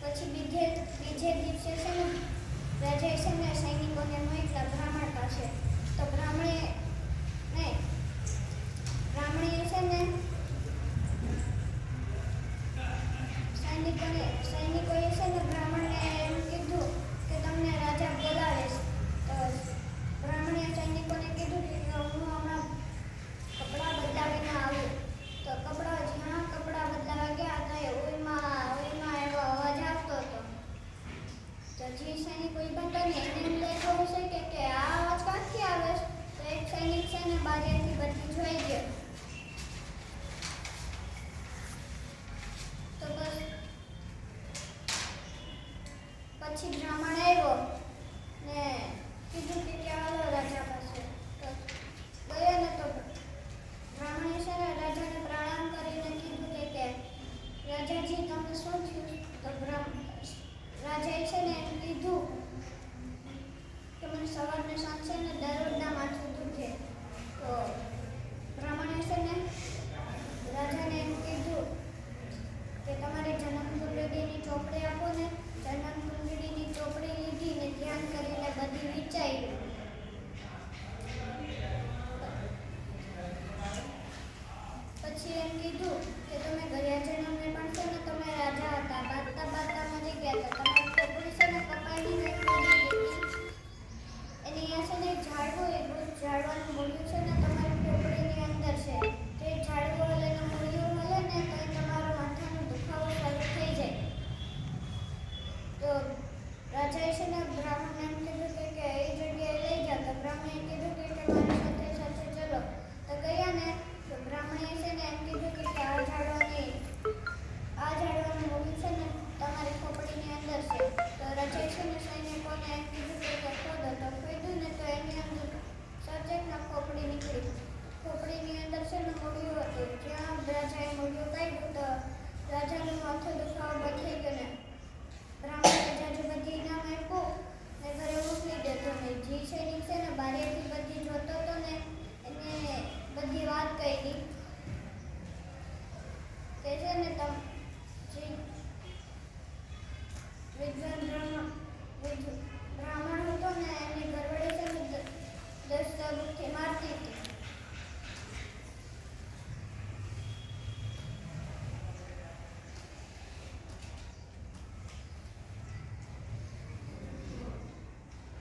પછી બીજે બીજે દિવસે છે ને રાજાએ છે ને સૈનિકોને મોકલા બ્રાહ્મણ પાસે. તો બ્રાહ્મણે નહીં, બ્રાહ્મણીએ છે ને પછી બ્રાહ્મણ આવ્યો ને કીધું કે ક્યાં આવો રાજા પાસે. તો ગયો ને તો બ્રાહ્મણે છે ને રાજાને પ્રણામ કરીને તે છે ને તમ બ્રાહ્મણ હતો ને એની ગરબડે છે ને દસ તબુકથી મારતી હતી.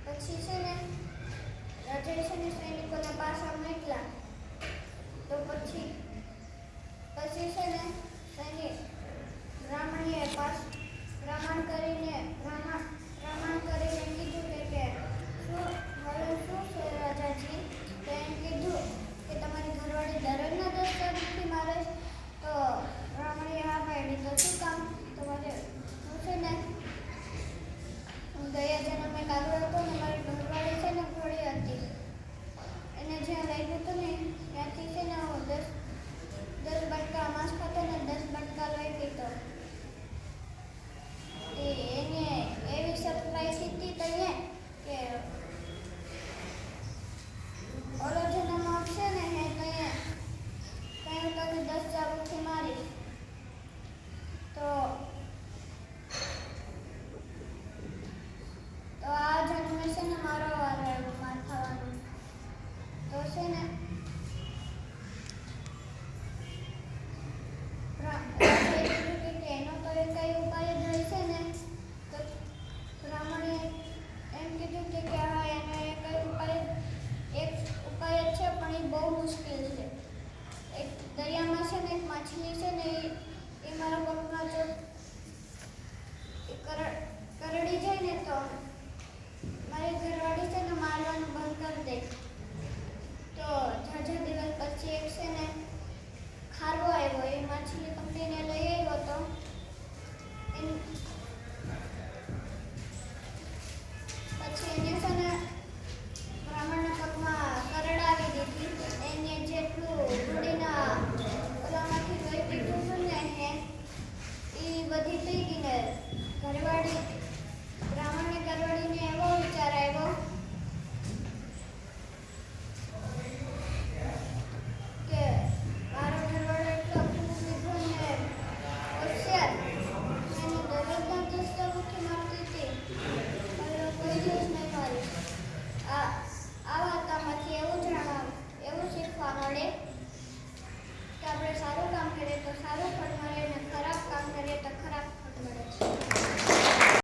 પછી છે ને રાજા છે ને સૈનિકોના પાસા મોકલા તો પછી પછી છે ને તેને બ્રાહ્મણીએ પાસ બ્રાહ્મણ કરીને બ્રાહ્મણ